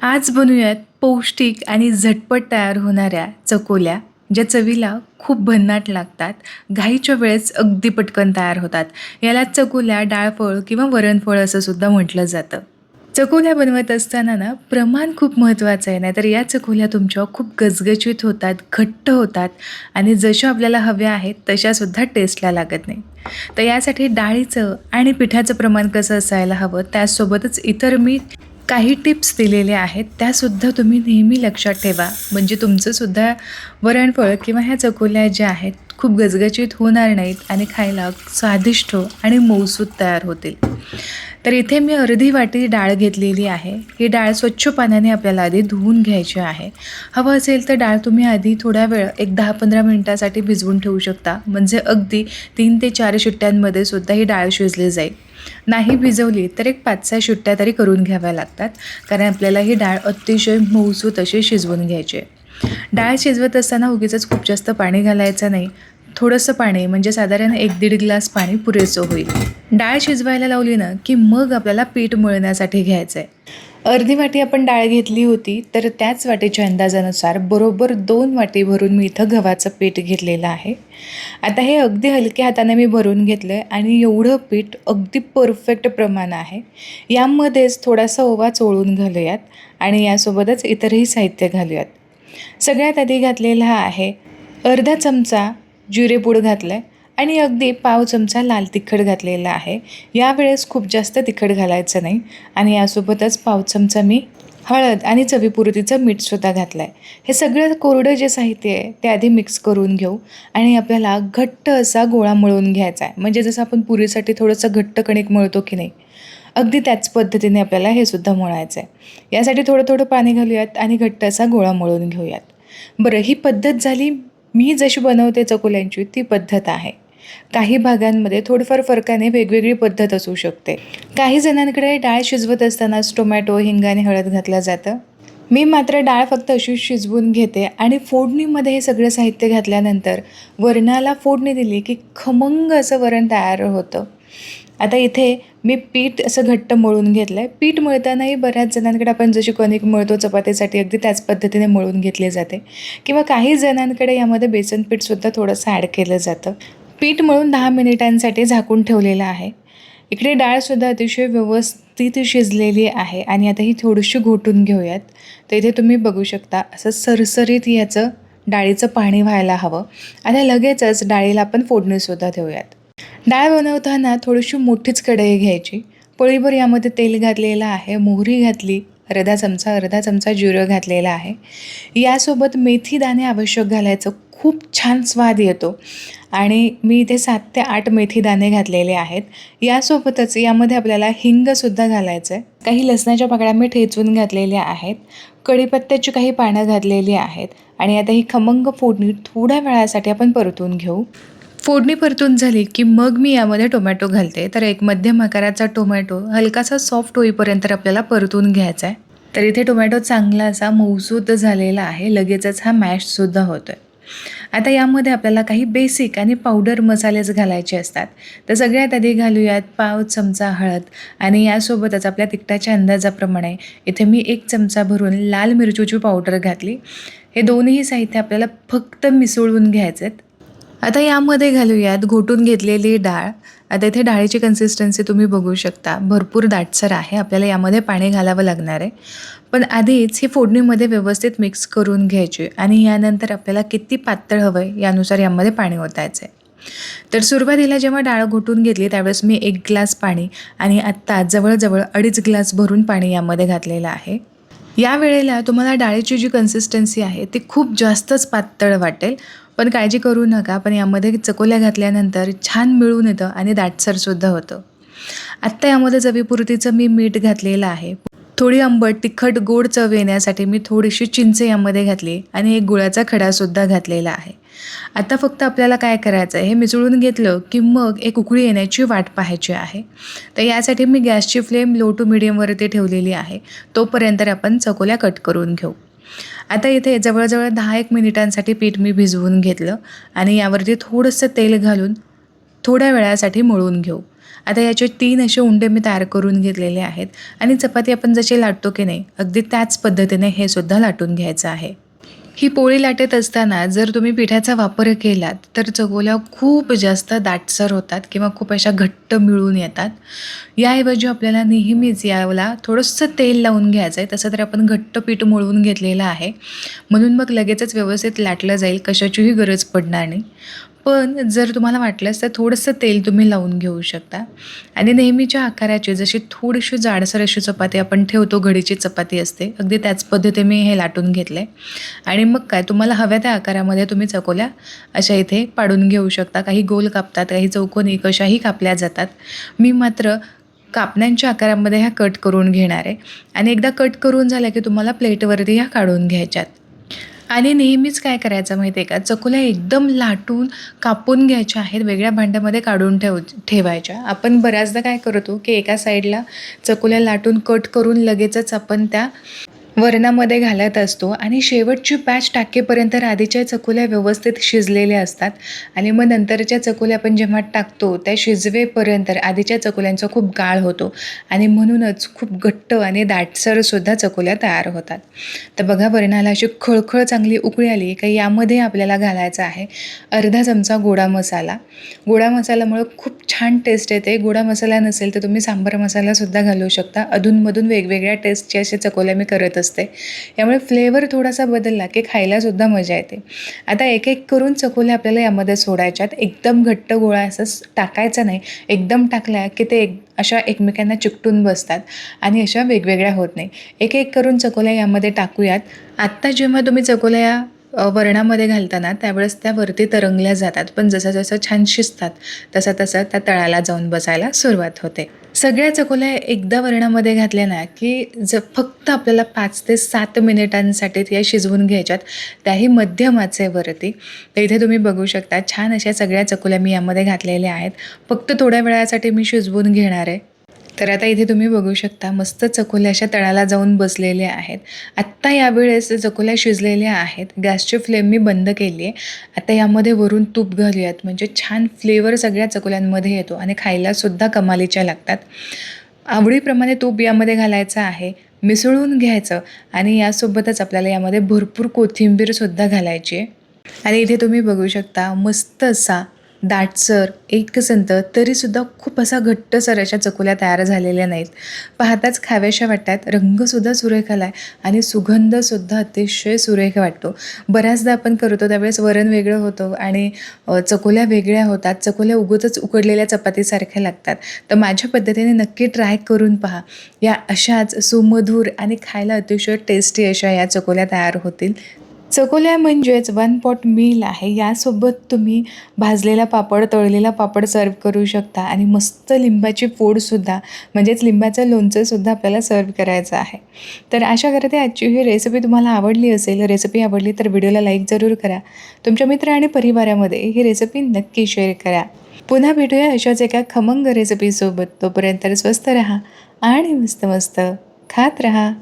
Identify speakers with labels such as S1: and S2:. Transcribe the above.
S1: आज बनवूयात पौष्टिक आणि झटपट तयार होणाऱ्या चकोल्या ज्या चवीला खूप भन्नाट लागतात. घाईच्या वेळेस अगदी पटकन तयार होतात. याला चकोल्या डाळफळ किंवा वरणफळ असं सुद्धा म्हटलं जातं. चकोल्या बनवत असताना ना प्रमाण खूप महत्त्वाचं आहे. नाही तर या चकोल्या तुमच्या खूप गजगजीत होतात घट्ट होतात आणि जशा आपल्याला हव्या आहेत तशासुद्धा टेस्टला लागत नाही. तर यासाठी डाळीचं आणि पिठाचं प्रमाण कसं असायला हवं त्यासोबतच इतर मीठ काही टिप्स दिलेल्या आहेत त्यासुद्धा तुम्ही नेहमी लक्षात ठेवा. म्हणजे तुमचंसुद्धा वरणफळ किंवा ह्या चकोल्या ज्या आहेत खूप गजगजीत होणार नाहीत आणि खायला स्वादिष्ट आणि मऊसूत तयार होतील. तर इथे मी अर्धी वाटी डाळ घेतलेली आहे. ही डाळ स्वच्छ पाण्याने आपल्याला आधी धुवून घ्यायची आहे. हवं असेल तर डाळ तुम्ही आधी थोड्या वेळ एक दहा पंधरा मिनटासाठी भिजवून ठेवू शकता. म्हणजे अगदी तीन ते चार शिट्ट्यांमध्ये सुद्धा ही डाळ शिजली जाईल. नाही भिजवली तर एक पाच सहा शिट्ट्या तरी करून घ्याव्या लागतात. कारण आपल्याला ही डाळ अतिशय मऊसूत अशी शिजवून घ्यायची आहे. डाळ शिजवत असताना उगीच खूप जास्त पाणी घालायचं नाही. थोडंसं पाणी म्हणजे साधारण एक दीड ग्लास पाणी पुरेसं होईल. डाळ शिजवायला लावली ना की मग आपल्याला पीठ मळण्यासाठी घ्यायचं आहे अर्धी वाटी आपण डाळ घेतली होती तर त्याच वाटीच्या अंदाजानुसार बरोबर दोन वाटी भरून मी इथं गव्हाचं पीठ घेतलेलं आहे. आता हे अगदी हलक्या हाताने मी भरून घेतलं आहे आणि एवढं पीठ अगदी परफेक्ट प्रमाण आहे. यामध्येच थोडासा ओवा चोळून घालूयात आणि यासोबतच इतरही साहित्य घालूयात. सगळ्यात आधी घातलेला आहे अर्धा चमचा जिरेपूड घातलं आहे आणि अगदी पाव चमचा लाल तिखट घातलेला आहे. यावेळेस खूप जास्त तिखट घालायचं नाही. आणि यासोबतच पाव चमचा मी हळद आणि चवीपुरतीचं मीठसुद्धा घातलं आहे हे सगळं कोरडं जे साहित्य आहे ते आधी मिक्स करून घेऊ. आणि आपल्याला घट्ट असा गोळा मळून घ्यायचा आहे. म्हणजे जसं आपण पुरीसाठी थोडंसं घट्ट कणिक मळतो की नाही अगदी त्याच पद्धतीने आपल्याला हे सुद्धा मळायचं आहे यासाठी थोडं थोडं पाणी घालूयात आणि घट्ट असा गोळा मळून घेऊयात. बरं ही पद्धत झाली मी जशी बनवते चकोल्यांची ती पद्धत आहे. काही भागांमध्ये थोडंफार फरकाने वेगवेगळी पद्धत असू शकते. काही जणांकडे डाळ शिजवत असतानाच टोमॅटो हिंग आणि हळद घातलं जातं. मी मात्र डाळ फक्त अशी शिजवून घेते आणि फोडणीमध्ये हे सगळं साहित्य घातल्यानंतर वरणाला फोडणी दिली की खमंग असं वरण तयार होतं. आता इथे मी पीठ असं घट्ट मळून घेतलं आहे पीठ मळतानाही बऱ्याच जणांकडे आपण जशी कणिक मळतो चपातीसाठी अगदी त्याच पद्धतीने मळून घेतले जाते. किंवा काही जणांकडे यामध्ये बेसन पीठसुद्धा थोडंसं ॲड केलं जातं. पीठ मळून दहा मिनिटांसाठी झाकून ठेवलेलं आहे. इकडे डाळसुद्धा अतिशय व्यवस्थित शिजलेली आहे आणि आता ही थोडीशी घोटून घेऊयात. तर इथे तुम्ही बघू शकता असं सरसरीत याचं डाळीचं पाणी व्हायला हवं. आता लगेचच डाळीला आपण फोडणीसुद्धा देऊयात. डाळ बनवताना थोडीशी मोठीच कढई घ्यायची. पळीभर यामध्ये तेल घातलेलं आहे मोहरी घातली अर्धा चमचा अर्धा चमचा जिरं घातलेला आहे. यासोबत मेथी दाणे आवश्यक घालायचं. खूप छान स्वाद येतो. आणि मी इथे सात ते आठ मेथी दाणे घातलेले आहेत. यासोबतच यामध्ये आपल्याला हिंगसुद्धा घालायचं आहे काही लसणाच्या पाकळ्या मी ठेचून घातलेल्या आहेत. कढीपत्त्याची काही पानं घातलेली आहेत. आणि आता ही खमंग फोडणी थोड्या वेळासाठी आपण परतून घेऊ. फोडणी परतून झाली की मग मी यामध्ये टोमॅटो घालते. तर एक मध्यम आकाराचा टोमॅटो हलकासा सॉफ्ट होईपर्यंत आपल्याला परतून घ्यायचा आहे तर इथे टोमॅटो चांगला असा मऊसूद झालेला आहे. लगेचच हा मॅशसुद्धा होतो आहे आता यामध्ये आपल्याला काही बेसिक आणि पावडर मसालेच घालायचे असतात. तर सगळ्यात आधी घालूयात पाव चमचा हळद आणि यासोबतच आपल्या तिखटाच्या अंदाजाप्रमाणे इथे मी एक चमचा भरून लाल मिरचीची पावडर घातली. हे दोन्ही साहित्य आपल्याला फक्त मिसळून घ्यायचे आहेत आता यामध्ये घालूयात घोटून घेतलेली डाळ. आता इथे डाळीची कन्सिस्टन्सी तुम्ही बघू शकता. भरपूर दाटसर आहे. आपल्याला यामध्ये पाणी घालावं लागणार आहे. पण आधीच ही फोडणीमध्ये व्यवस्थित मिक्स करून घ्यायची आणि यानंतर आपल्याला किती पातळ हवं आहे यानुसार यामध्ये पाणी ओतायचं आहे तर सुरुवातीला जेव्हा डाळ घोटून घेतली त्यावेळेस मी एक ग्लास पाणी आणि आत्ता जवळजवळ अडीच ग्लास भरून पाणी यामध्ये घातलेलं आहे. या वेळेला तुम्हाला डाळीची जी कन्सिस्टन्सी आहे ती खूप जास्तच पातळ वाटेल. पण काळजी करू नका पण यामध्ये चकोल्या घातल्यानंतर छान मिळून येतं आणि दाटसरसुद्धा होतं. आत्ता यामध्ये चवीपुरतीचं मी मीठ घातलेलं आहे. थोडी आंबट तिखट गोड चव येण्यासाठी मी थोडीशी चिंच यामध्ये घातली आणि एक गुळाचा खडासुद्धा घातलेला आहे. आता फक्त आपल्याला काय करायचं आहे हे मिसळून घेतलं की मग एक उकळी येण्याची वाट पाहायची आहे. तर यासाठी मी गॅसची फ्लेम लो टू मिडियमवरती ठेवलेली आहे. तोपर्यंत आपण चकोल्या कट करून घेऊ. आता इथे जवळजवळ दहा एक मिनिटांसाठी पीठ मी भिजवून घेतलं आणि यावरती थोडंसं तेल घालून थोड्या वेळासाठी मळून घेऊ. आता याचे तीन असे उंडे मी तयार करून घेतलेले आहेत आणि चपाती आपण जशी लाटतो की नाही अगदी त्याच पद्धतीने हे सुद्धा लाटून घ्यायचं आहे. ही पोळी लाटत असताना जर तुम्ही पिठाचा वापर केलात तर चगोल्या खूप जास्त दाटसर होतात किंवा खूप अशा घट्ट मिळून येतात. याऐवजी आपल्याला नेहमीच याला थोडंसं तेल लावून घ्यायचं आहे तसं तर आपण घट्ट पीठ मळून घेतलेलं आहे. म्हणून मग लगेचच व्यवस्थित लाटलं जाईल कशाचीही गरज पडणार नाही. पण जर तुम्हाला वाटलंच तर थोडंसं तेल तुम्ही लावून घेऊ शकता. आणि नेहमीच्या आकाराची जशी थोडीशी जाडसर अशी चपाती आपण ठेवतो घडीची चपाती असते अगदी त्याच पद्धतीने मी हे लाटून घेतले आणि मग काय तुम्हाला हव्या त्या आकारामध्ये तुम्ही चकोल्या अशा इथे पाडून घेऊ शकता. काही गोल कापतात काही चौकोनी कशाही कापल्या जातात. मी मात्र कापण्यांच्या आकारामध्ये ह्या कट करून घेणार आहे. आणि एकदा कट करून झाल्या की तुम्हाला प्लेटवरती ह्या काढून घ्यायच्यात. आणि नेहमीच काय करायचं माहिती आहे का? चकुल्या एकदम लाटून कापून घ्यायच्या आहेत वेगळ्या भांड्यामध्ये काढून ठेव ठेवायच्या. आपण बऱ्याचदा काय करतो की एका साईडला चकुल्या लाटून कट करून लगेचच आपण त्या वरणामध्ये घालत असतो आणि शेवटची पॅच टाकेपर्यंत आधीच्या चकुल्या व्यवस्थित शिजलेल्या असतात. आणि मग नंतरच्या चकुल्या आपण जेव्हा टाकतो त्या शिजवेपर्यंत आधीच्या चकुल्यांचा खूप गाळ होतो. आणि म्हणूनच खूप घट्ट आणि दाटसरसुद्धा चकुल्या तयार होतात. तर बघा वरणाला अशी खळखळ चांगली उकळी आली का यामध्ये आपल्याला घालायचा आहे अर्धा चमचा गोडा मसाला. गोडा मसाल्यामुळं खूप छान टेस्ट येते. गोडा मसाला नसेल तर तुम्ही सांबार मसालासुद्धा घालू शकता. अधूनमधून वेगवेगळ्या टेस्टचे असे चकोल्या मी करत असते. यामुळे फ्लेवर थोडासा बदलला की खायलासुद्धा मजा येते. आता एक एक करून चकोल्या आपल्याला यामध्ये सोडायच्यात. एकदम घट्ट गोळा असं टाकायचा नाही. एकदम टाकल्या की ते एक अशा एकमेकांना चिकटून बसतात आणि अशा वेगवेगळ्या होत नाही. एक एक करून चकोल्या यामध्ये टाकूयात. आत्ता जेव्हा तुम्ही चकोल्या वरणामध्ये घालताना त्यावेळेस त्या वरती तरंगल्या जातात. पण जसं जसं छान शिजतात तसं तसं त्या तळाला जाऊन बसायला सुरुवात होते. सगळ्या चकोल्या एकदा वरणामध्ये घातल्या ना की ज फक्त आपल्याला पाच ते सात मिनिटांसाठी त्या शिजवून घ्यायच्यात. त्याही मध्यम आचेवरती तर इथे तुम्ही बघू शकता छान अशा सगळ्या चकोल्या मी यामध्ये घातलेल्या आहेत. फक्त थोड्या वेळासाठी मी शिजवून घेणार आहे. तर आता इथे तुम्ही बघू शकता मस्त चकोल्या अशा तळाला जाऊन बसलेल्या आहेत. आत्ता यावेळेस चकोल्या शिजलेल्या आहेत. गॅसची फ्लेम मी बंद केली आहे. आता यामध्ये वरून तूप घालूयात. म्हणजे छान फ्लेवर सगळ्या चकोल्यांमध्ये येतो आणि खायलासुद्धा कमालीच्या लागतात. आवडीप्रमाणे तूप यामध्ये घालायचं आहे. मिसळून घ्यायचं आणि यासोबतच आपल्याला यामध्ये भरपूर कोथिंबीरसुद्धा घालायची आहे. आणि इथे तुम्ही बघू शकता मस्त असा दाटसर एकसंत तरीसुद्धा खूप असा घट्टसर अशा चकोल्या तयार झालेल्या नाहीत. पाहताच खाव्याशा वाटतात रंगसुद्धा सुरेख आला आहे आणि सुगंधसुद्धा अतिशय सुरेख वाटतो. बऱ्याचदा आपण करतो त्यावेळेस वरण वेगळं होतं आणि चकोल्या वेगळ्या होतात चकोल्या उगतच उकडलेल्या चपातीसारख्या लागतात. तर माझ्या पद्धतीने नक्की ट्राय करून पहा. या अशाच सुमधूर आणि खायला अतिशय टेस्टी अशा या चकोल्या तयार होतील. चकोल्या म्हणजेच वन पॉट मील आहे. यासोबत तुम्ही भाजलेला पापड तळलेला पापड सर्व करू शकता आणि मस्त लिंबाची फोडसुद्धा म्हणजेच लिंबाचं लोणचंसुद्धा आपल्याला सर्व करायचं आहे. तर अशा करते आजची ही रेसिपी तुम्हाला आवडली असेल रेसिपी आवडली तर व्हिडिओला लाईक जरूर करा. तुमच्या मित्र आणि परिवारामध्ये ही रेसिपी नक्की शेअर करा. पुन्हा भेटूया अशाच एका खमंग रेसिपीसोबत तोपर्यंत स्वस्त रहा आणि मस्त मस्त खात रहा.